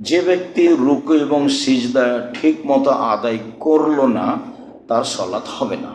যে ব্যক্তি রুকু এবং সিজদা ঠিক মতো আদায় করল না, তার সলাৎ হবে না।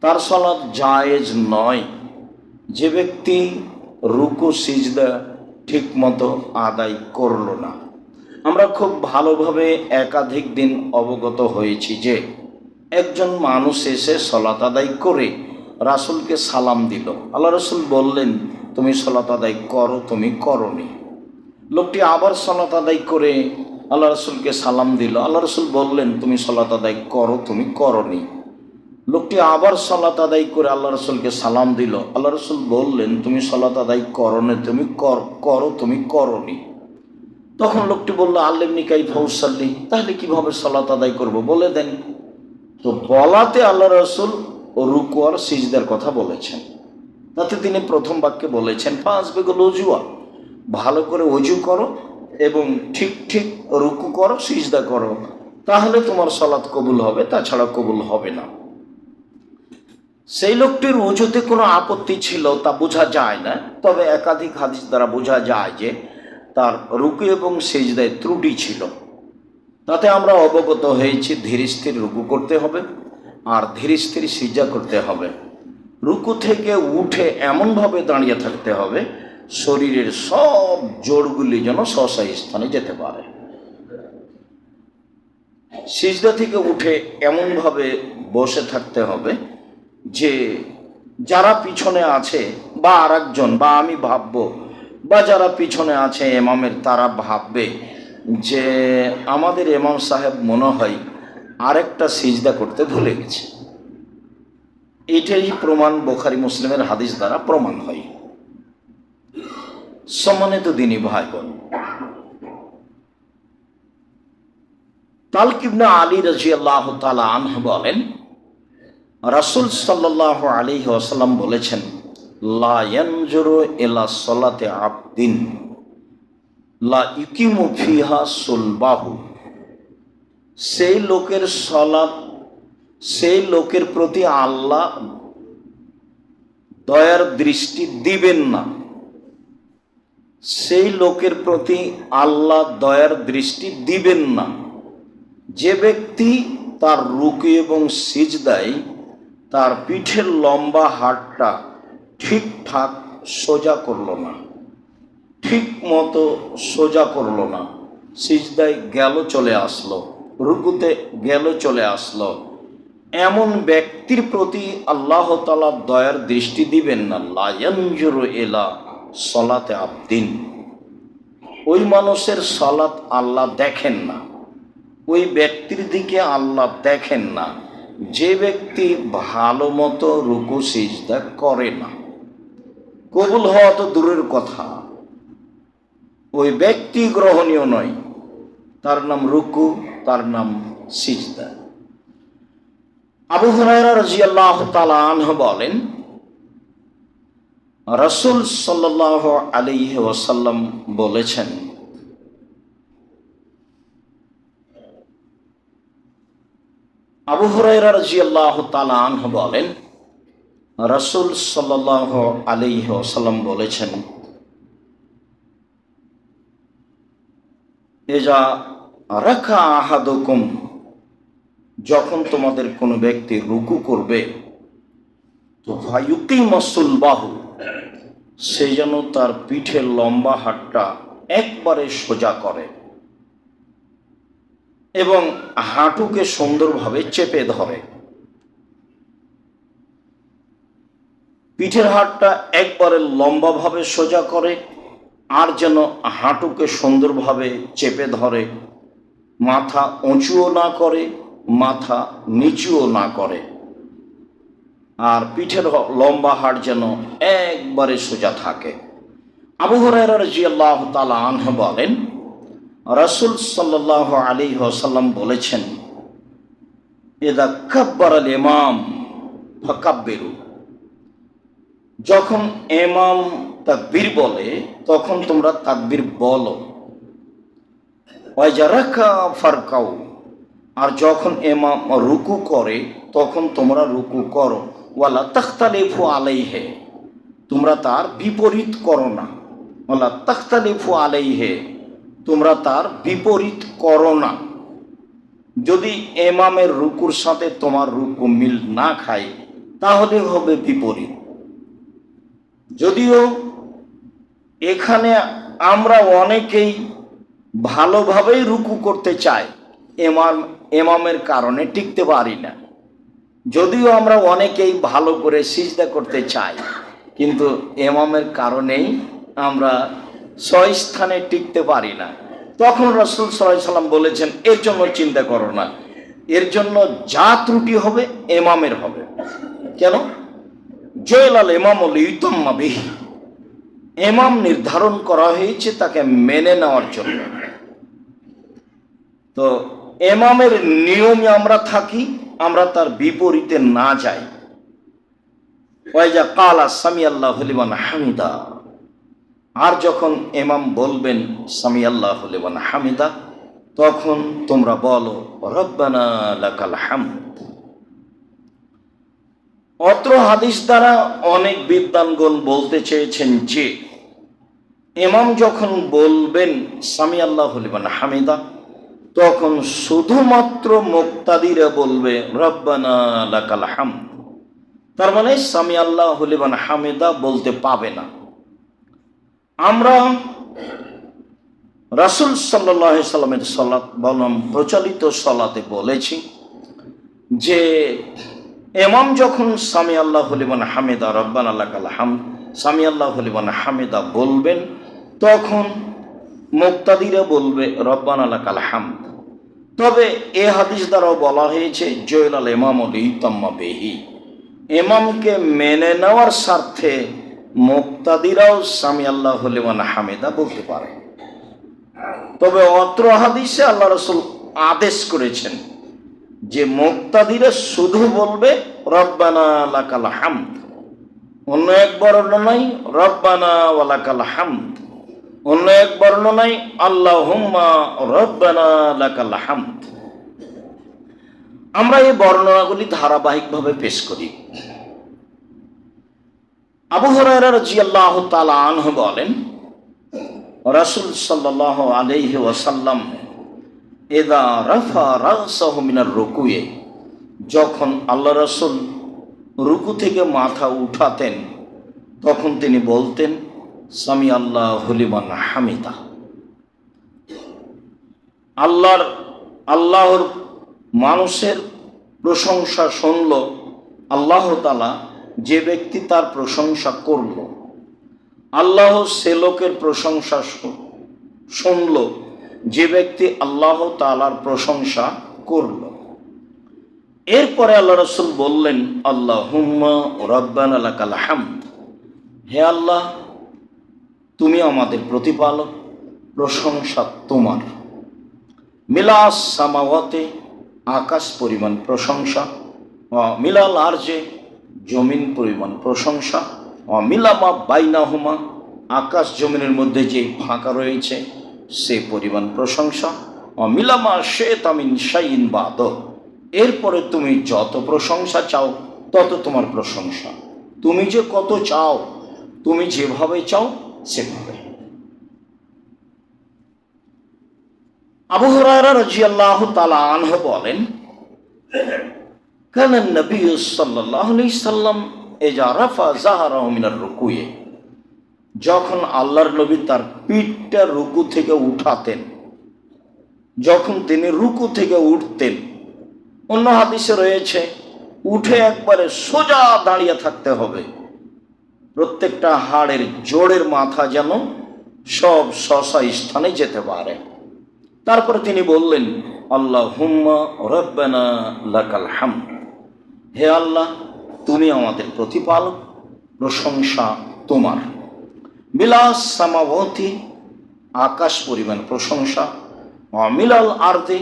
তার সলাৎ জায়েজ নয়। যে ব্যক্তি রুকু, সিজদা ঠিক মতো আদায় করল না। আমরা খুব ভালোভাবে একাধিক দিন অবগত হয়েছি যে, একজন মানুষ এসে সলাত আদায় করে রাসুলকে সালাম দিল। আল্লাহ রসুল বললেন, তুমি সলাত আদায় করো, তুমি করনি। লোকটি আবার সলাত আদায় করে আল্লাহ রসুলকে সালাম দিল। আল্লাহ রসুল বললেন, তুমি সলাত আদায় করো, তুমি করনি। লোকটি আবার সলাত আদায় করে আল্লাহ রসুলকে সালাম দিল। আল্লাহ রসুল বললেন, তুমি সলাত আদায় করনে, তুমি কর তুমি করনি। তখন লোকটি বলল আল্লেম নিকাই ফৌসাল্লি তাহলে কীভাবে সলাত আদায় করব? বলে দেন। তো বলাতে আল্লাহ রসুল ও রুকু আর সিজদার কথা বলেছেন। তাতে তিনি প্রথম বাক্যে বলেছেন, পাঁচ বেগুল অজুয়া ভালো করে অজু করো এবং ঠিক ঠিক রুকু করো, সিজদা করো। তাহলে তোমার সলাৎ কবুল হবে, তাছাড়া কবুল হবে না। সেই লোকটির উজুতে কোনো আপত্তি ছিল তা বোঝা যায় না, তবে একাধিক হাদিস দ্বারা বোঝা যায় যে তার রুকু এবং সেজদায় ত্রুটি ছিল। তাতে আমরা অবগত হয়েছি ধীর স্থির রুকু করতে হবে আর ধীর স্থির সিজা করতে হবে। রুকু থেকে উঠে এমনভাবে দাঁড়িয়ে থাকতে হবে শরীরের সব জোরগুলি যেন স্বস্থায়ী স্থানে যেতে পারে। সিজদা থেকে উঠে এমনভাবে বসে থাকতে হবে যে যারা পিছনে আছে বা আর একজন বা আমি ভাববো বা যারা পিছনে আছে এমামের তারা ভাববে যে আমাদের এমাম সাহেব মনে হয় আরেকটা সিজদা করতে ভুলে গেছে। এটাই প্রমাণ বোখারি মুসলিমের হাদিস দ্বারা প্রমাণ হয়। সম্মানিত দিনী ভাই বোন তালকিবনা আলী রাজি আল্লাহ তালা আনহ বলেন, রাসুল সাল্লাহ আলী ওসাল্লাম বলেছেন লায়নজুরু এলা সলাতে আবদিন, লা ইকিমু ফিহা সুলবাহু। সেই লোকের সলাপ সেই লোকের প্রতি আল্লাহ দয়ার দৃষ্টি দিবেন না। সেই লোকের প্রতি আল্লাহ দয়ার দৃষ্টি দিবেন না। যে ব্যক্তি তার রুকি এবং সিজদায় তার পিঠের লম্বা হাড়টা ঠিকঠাক সোজা করল না ঠিক মতো সোজা করল না, সিজদায় গেল চলে আসলো, রুকুতে গেল চলে আসলো। এমন ব্যক্তির প্রতি আল্লাহ তালা দয়ার দৃষ্টি দিবেন না। লায়নজুর এলা সলাতে আবদিন। ওই মানুষের সলাৎ আল্লাহ দেখেন না। ওই ব্যক্তির দিকে আল্লাহ দেখেন না। যে ব্যক্তি ভালো মতো রুকু, সিজদা করে না। কবুল হওয়া তো দূরের কথা। ওই ব্যক্তি গ্রহণীয় নয়। তার নাম রুকু, তার নাম সিজদা। আবু হুরায়রা রাজিয়াল্লাহ তাআলা আনহু বলেন রসুল সাল্লাহ আলাইহি ওয়াসাল্লাম বলেছেন, আবু হুরায়রা রাজিয়াল্লাহ তাআলা আনহু বলেন, রসুল সাল্লাহ আলাইহি ওয়াসাল্লাম বলেছেন এজা রাখা আহাদুকুম যখন তোমাদের কোনো ব্যক্তি রুকু করবে, তো ভাইউকি মসুল বাহু সে যেন তার পিঠের লম্বা হাটটা একবারে সোজা করে এবং হাঁটুকে সুন্দরভাবে চেপে ধরে। পিঠের হাটটা একবারে লম্বাভাবে সোজা করে আর যেন হাঁটুকে সুন্দরভাবে চেপে ধরে। মাথা উঁচুও না করে, মাথা নিচুও না করে। আর পিঠের লম্বা হাড় যেন একবারে সোজা থাকে। আবু তালা আনহ বলেন, রাসুল সাল্লাহ আলী সাল্লাম বলেছেন এদা কাব্বার আল ফকাব্বেরু। যখন এমাম তাকবীর বলে, তখন তোমরা তাকবীর বলো। ওয়াজারাকা আর যখন এমাম রুকু করে, তখন তোমরা রুকু করো। ওয়ালা তখতালিফু আলাইহে, তোমরা তার বিপরীত করো না। ওয়ালা তখতালিফু আলাইহে, তোমরা তার বিপরীত করো না। যদি এমামের রুকুর সাথে তোমার রুকু মিল না খায়, তাহলে হবে বিপরীত। যদিও এখানে আমরা অনেকেই ভালোভাবেই রুকু করতে চাই, এমাম এমামের কারণে টিকতে পারি না। যদিও আমরা অনেকেই ভালো করে সিজদা করতে চাই, কিন্তু এমামের কারণেই আমরা ছয় স্থানে টিকতে পারি না। তখন রসুল সাল্লাহ সাল্লাম বলেছেন, এর জন্য চিন্তা করো না। এর জন্য যা ত্রুটি হবে, এমামের হবে। কেন? জয়লাল এমাম ইতম্মা বিহি। এমাম নির্ধারণ করা হয়েছে তাকে মেনে নেওয়ার জন্য। তো এমামের নিয়মে আমরা থাকি আমরা তার বিপরীতে না যাই। ওয়াইজা কালা সামি আল্লাহ হলিমান হামিদা। আর যখন এমাম বলবেন সামি আল্লাহ হলিমান হামিদা, তখন তোমরা বলো, রব্বানা লাকাল হামদ। অত্র হাদিস দ্বারা অনেক বিদ্বানগণ বলতে চেয়েছেন যে এমাম যখন বলবেন সামি আল্লাহ হলিমান হামিদা তখন শুধুমাত্র মুক্তাদিরা বলবে, রব্বানা লাকাল হামদ। তার মানে সামি আল্লাহ হলিমান হামিদা বলতে পাবে না। আমরা রাসুল সাল্লাহ সাল্লামের সলাৎ বলম প্রচলিত সলাতে বলেছি যে এমাম যখন সামি আল্লাহ হলিমান হামিদা, রব্বান আল্লাহ কাল হাম সামি আল্লাহ হলিমান হামিদা বলবেন, তখন মুক্তাদিরা বলবে, রব্বান আল্লাহ কাল হামদ। তবে এ হাদিস দ্বারাও বলা হয়েছে জয়ল আল এমাম ইতাম্মা বেহি। এমামকে মেনে নেওয়ার স্বার্থে মুক্তাদিরাও সামি আল্লাহ হলিমান হামিদা বলতে পারে। তবে অত্র হাদিসে আল্লাহ রসুল আদেশ করেছেন যে, মুক্তাদিরা শুধু বলবে, রব্বানা লাকাল হামদ। অন্য এক বর্ণনায়, রব্বানা ওয়ালাকাল হামদ। অন্য এক বর্ণনায় আল্লাহ হুম্মা রব্বানা লাকাল হামদ। আমরা এই বর্ণনাগুলি ধারাবাহিকভাবে পেশ করি। আবু হরাইরা রাদিয়াল্লাহু তাআলা আনহু বলেন, রাসূল সাল্লাল্লাহু আলাইহি ওয়াসাল্লাম এদা রাফা রাসাহু মিনার রুকুয়ে, যখন আল্লাহ রসুল রুকু থেকে মাথা উঠাতেন, তখন তিনি বলতেন সামি আল্লাহ হলিমান হামিদা। আল্লাহর আল্লাহর মানুষের প্রশংসা শুনল, আল্লাহ তালা যে ব্যক্তি তার প্রশংসা করল, আল্লাহ সে লোকের প্রশংসা শুনল, যে ব্যক্তি আল্লাহ তালার প্রশংসা করল। এরপরে আল্লাহ রসুল বললেন আল্লাহ হুম্মা রব্বান আলাকাল হামদ। হে আল্লাহ তুমি আমাদের প্রতিপালক, প্রশংসা তোমার। মিলাস সামাওয়াতে আকাশ পরিমাণ প্রশংসা মিলাল আরজে জমিন পরিমাণ প্রশংসা মিলামা বাইনাহুমা আকাশ জমিনের মধ্যে যে ফাঁকা রয়েছে সে পরিমাণ প্রশংসা মিলামা সে তামিন শাইন বাদ। এরপরে তুমি যত প্রশংসা চাও, তত তোমার প্রশংসা। তুমি যে কত চাও, তুমি যেভাবে চাও আবু হুরায়রা রাদিয়াল্লাহু তাআলা বলেন নবী রাফা রুকুয়ে। যখন আল্লাহর নবী তার পিঠটা রুকু থেকে উঠাতেন, যখন তিনি রুকু থেকে উঠতেন, অন্য হাদিসে রয়েছে, উঠে একবারে সোজা দাঁড়িয়ে থাকতে হবে। প্রত্যেকটা হাড়ের জোড়ের মাথা যেন সব শশা স্থানে যেতে পারে। তারপরে তিনি বললেন আল্লাহ হুম্মা রব্বানা লাকাল হাম হে আল্লাহ, তুমি আমাদের প্রতিপালক, প্রশংসা তোমার। বিলাস সামাবতী, আকাশ পরিমাণ প্রশংসা, অমিলাল আর্দে,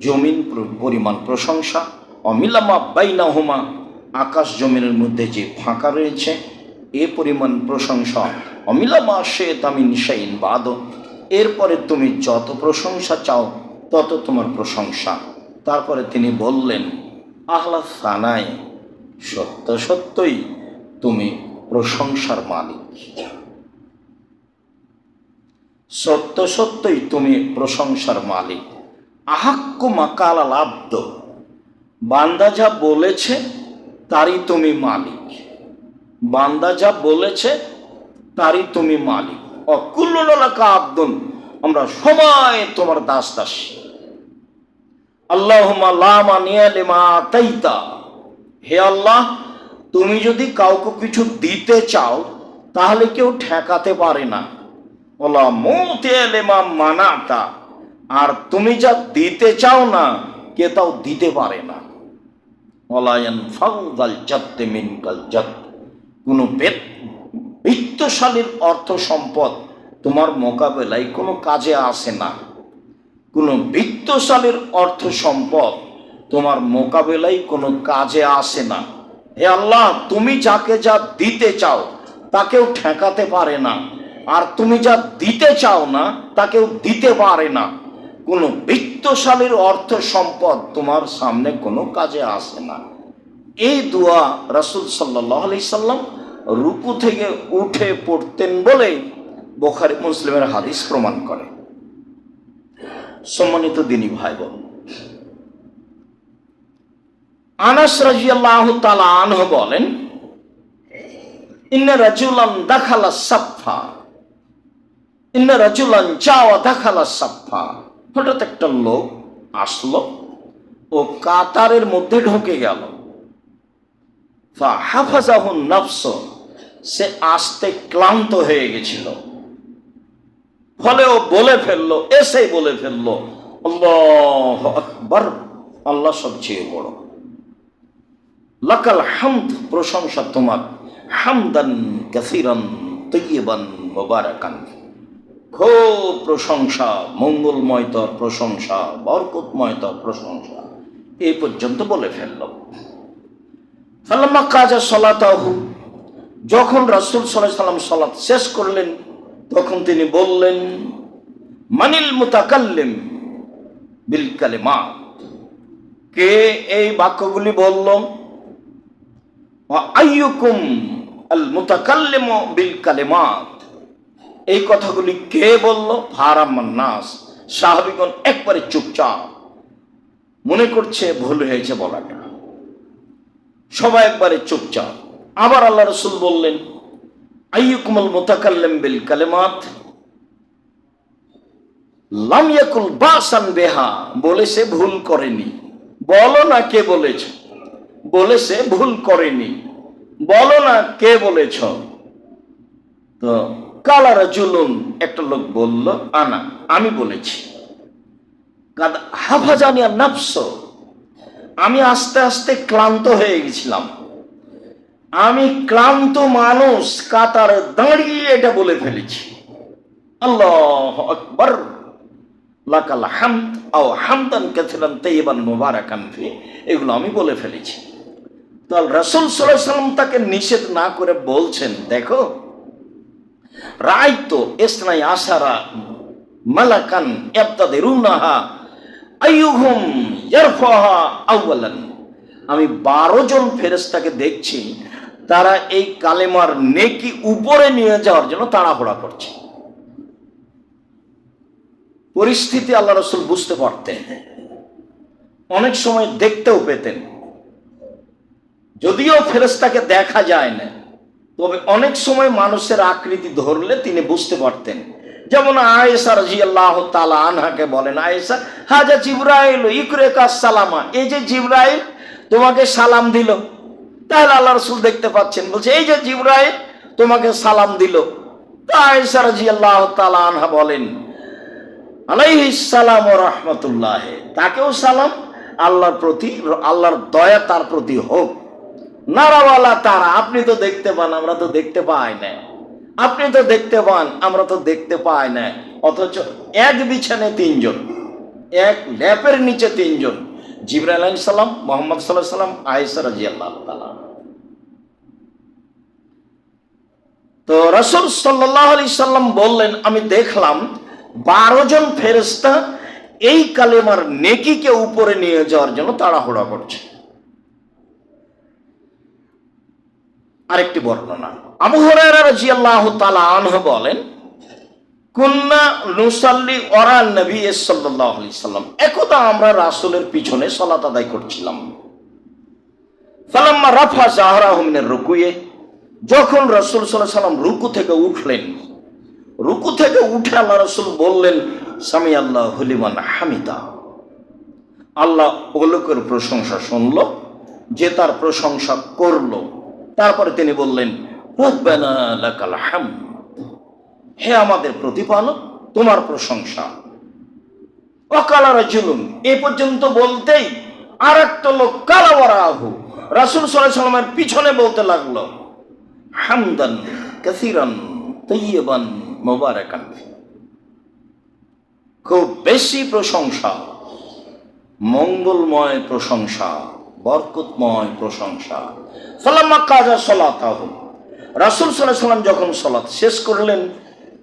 জমিন পরিমাণ প্রশংসা, অমিলামা বাইনা হুমা আকাশ জমিনের মধ্যে যে ফাঁকা রয়েছে এ পরিমাণ প্রশংসা। অমিলামা সে তামিন বাদ। এরপরে তুমি যত প্রশংসা চাও, তত তোমার প্রশংসা। তারপরে তিনি বললেন, আহ্লা সানায় সত্য সত্যই তুমি প্রশংসার মালিক। সত্য সত্যই তুমি প্রশংসার মালিক। আহাক্য মাকাল আব্দ। বান্দা যা বলেছে, তারই তুমি মালিক। বান্দা যা বলেছে, তারই তুমি মালিক। অকুল্লাকা আব্দুন, আমরা সবাই তোমার দাস আল্লাহ হে আল্লাহ, তুমি যদি কাউকে কিছু দিতে চাও, তাহলে কেউ ঠেকাতে পারে না। OLA মৌতে lemma মানাতা। আর তুমি যা দিতে চাও না কে তাও দিতে পারে না। ওলায়ন ফাউদাল জাত্তে মিনকাল কোনো বিত্তশালীর অর্থ সম্পদ তোমার মোকাবেলায় কোনো কাজে আসে না। কোনো বিত্তশালীর অর্থ সম্পদ তোমার মোকাবেলায় কোনো কাজে আসে না। হে আল্লাহ, তুমি যাকে যা দিতে চাও তাকেও ঠেকাতে পারে না। আর তুমি যা দিতে চাও না তাকেও দিতে পারে না। কোনো বিত্তশালীর অর্থ সম্পদ তোমার সামনে কোনো কাজে আসে না। এই দোয়া রাসুল সাল্লাহ সাল্লাম রুকু থেকে উঠে পড়তেন বলেই বোখারি মুসলিমের হাদিস প্রমাণ করে। সম্মানিত দিনী ভাই বোন আনাস রাজিয়াল্লাহ তালা আনহ বলেন, ইন্না রাজুলান দাখালা সাফা ইন্না রাজুলান চাওয়া দাখালা সাফা হঠাৎ একটা লোক আসলো ও কাতারের মধ্যে ঢুকে গেল। সে আসতে ক্লান্ত হয়ে গেছিল। ফলে ও বলে ফেলল এসেই বলে ফেলল, আল্লাহ আকবর, আল্লাহ সবচেয়ে বড়। লাকাল হামদ, প্রশংসা তোমার। হামদান কাসিরান তৈবান খুব প্রশংসা, মঙ্গলময় তোর প্রশংসা, বরকতময় তোর প্রশংসা। এই পর্যন্ত বলে ফেলল। কাজা সলাতাহু। যখন রাসুল সাল্লাম শেষ করলেন, তখন তিনি বললেন, মানিল মুতাকাল্লিম বিল কালেমা কে এই বাক্যগুলি বলল? আইয়ুকুম আল মুতাকাল্লিম বিল কালেমাত। এই কথাগুলি কে বলল? ফারাম্মান নাস সাহাবিগণ একবারে চুপচাপ। মনে করছে ভুল হয়েছে বলাটা। সবাই একবারে চুপচাপ। আবার আল্লাহ রসুল বললেন, আইয়ুকুমল মুতাকাল্লিম বিল কালেমাত, লাম ইয়াকুল বাসান বেহা। বলে সে ভুল করেনি। বলো না কে বলেছ। বলে সে ভুল করেনি। বলো না কে বলেছ। তো কালারা জুলুন একটা লোক বলল, আনা, আমি বলেছি। কাদ হাফাজানিয়া নাফস আমি আস্তে আস্তে ক্লান্ত হয়ে গেছিলাম। আমি ক্লান্ত মানুষ, কাতার দাঁড়িয়ে এটা বলে ফেলেছি। আল্লাহ আকবর। লাকাল হামদান এগুলো আমি বলে ফেলেছি। তো রসুল সাল্লাম তাকে নিষেধ না করে বলছেন, দেখো রায় তো এসনাই আসারা মালাকান এবতাদেরুনাহা আমি বারো জন ফেরেস্তাকে দেখছি, তারা এই কালেমার নেকি উপরে নিয়ে যাওয়ার জন্য তাড়াহুড়া করছে। পরিস্থিতি আল্লাহ রসুল বুঝতে পারতেন। অনেক সময় দেখতেও পেতেন। যদিও ফেরেস্তাকে দেখা যায় না, তবে অনেক সময় মানুষের আকৃতি ধরলে তিনি বুঝতে পারতেন। যেমন আয়েসা রাজি আল্লাহ তালা আনহাকে বলেন আয়েসা হাজা জিব্রাইল ইকরেকা সালামা, এই যে জিব্রাইল তোমাকে সালাম দিল, তাহলে আল্লাহ রসুল দেখতে পাচ্ছেন, বলছে, এই যে জিব্রাইল তোমাকে সালাম দিল। তা আল্লাহ তালা আনহা বলেন আলাইহিসালাম রহমতুল্লাহ, তাকেও সালাম, আল্লাহর প্রতি, আল্লাহর দয়া তার প্রতি হোক। নারাওয়ালা তারা, আপনি তো দেখতে পান, আমরা তো দেখতে পাই না আপনি তো দেখতে পান, আমরা তো দেখতে পাই না। অথচ এক বিছানে তিনজন, এক ল্যাপের নিচে তিনজন। জিবরা আলাইহিস মোহাম্মদ সাল্লাহ সাল্লাম আয়েসা রাজি আল্লাহ তো রসুল সাল্লাহ আলি সাল্লাম বললেন, আমি দেখলাম বারো জন ফেরেস্তা এই কালেমার নেকিকে উপরে নিয়ে যাওয়ার জন্য তাড়াহুড়া করছে। আরেকটি বর্ণনা। আবু হরাইরা রাদিয়াল্লাহু তাআলা আনহু বলেন, কুন্না নুসাল্লি ওরা নবী সাল্লাহ আলি সাল্লাম। একদা আমরা রাসূলের পিছনে সলাত আদায় করছিলাম। ফালাম্মা রাফা জাহরা হুমিনের রুকুয়ে, যখন রসুল সাল্লাহ রুকু থেকে উঠলেন, রুকু থেকে উঠে আল্লাহ রসুল বললেন সামি আল্লাহ হলিমান হামিদা। আল্লাহ ওলোকের প্রশংসা শুনল, যে তার প্রশংসা করল। তারপরে তিনি বললেন রব্বানা হে আমাদের প্রতিপালক, তোমার প্রশংসা। অকালারা জুলুম এ পর্যন্ত বলতেই আর একটা লোক কালাওয়ারা রাসুল সাল্লামের পিছনে বলতে লাগল, হামদান কাসিরান তৈয়বান মোবারকান। খুব বেশি প্রশংসা, মঙ্গলময় প্রশংসা, বরকতময় প্রশংসা। সালাম্মা কাজা সলাত রাসুল সাল্লাহ সাল্লাম যখন সলাৎ শেষ করলেন,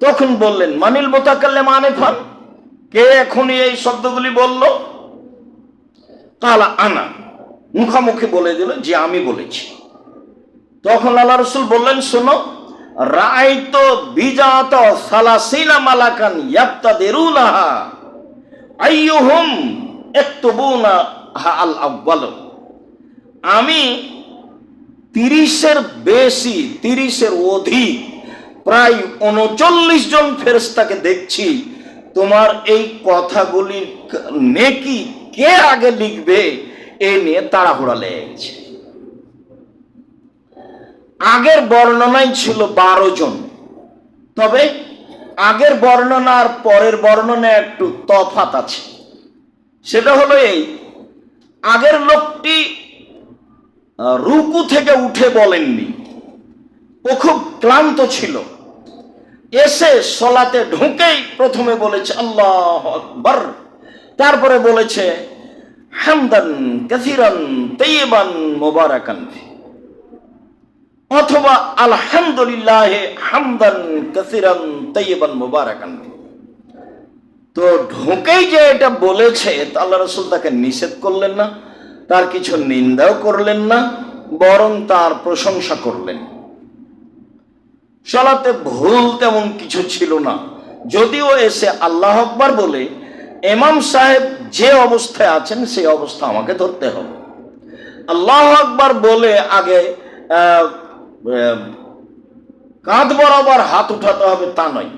তখন বললেন, মানিল মোতাকাল্লে মানে ফান কে এখনই এই শব্দগুলি বলল? কালা আনা। মুখামুখি বলে দিল যে আমি বলেছি। তখন আল্লাহ রসুল বললেন, শোনো রায় তো বিজাত সালাসিনা মালাকান ইয়াপ্তা দেরুনাহা আইয়ুহুম একতুবুনা হা আল আব্বাল আমি তিরিশের বেশি, তিরিশের অধিক। প্রায় উনচল্লিশ জন ফেরেস্তাকে দেখছি। তোমার এই কথাগুলির ক- নেকি কে আগে লিখবে? এ নিয়ে তাড়াহুড়া লেগে গেছে আগের বর্ণনায় ছিল বারো জন। তবে আগের বর্ণনা আর পরের বর্ণনা একটু তফাত আছে। সেটা হলো এই, আগের লোকটি রুকু থেকে উঠে বলেননি। ও খুব ক্লান্ত ছিল। এসে সলাতে ঢুকেই প্রথমে বলেছে, আল্লাহ আকবর। তারপরে বলেছে, হামদান কাসিরান তৈবান মোবারাকান। অথবা, আলহামদুলিল্লাহ হামদান কাসিরান তৈবান মোবারাকান। তো ঢুকেই যে এটা বলেছে আল্লাহ রসুল তাকে নিষেধ করলেন না। তার কিছু নিন্দাও করলেন না, বরং তার প্রশংসা করলেন। সলাতে ভুল তেমন কিছু ছিল না। যদিও এসে আল্লাহ আকবার বলে এমাম সাহেব যে অবস্থায় আছেন সেই অবস্থা আমাকে ধরতে হবে। আল্লাহ আকবার বলে আগে কাঁধ বরাবর হাত উঠাতে হবে তা নয়।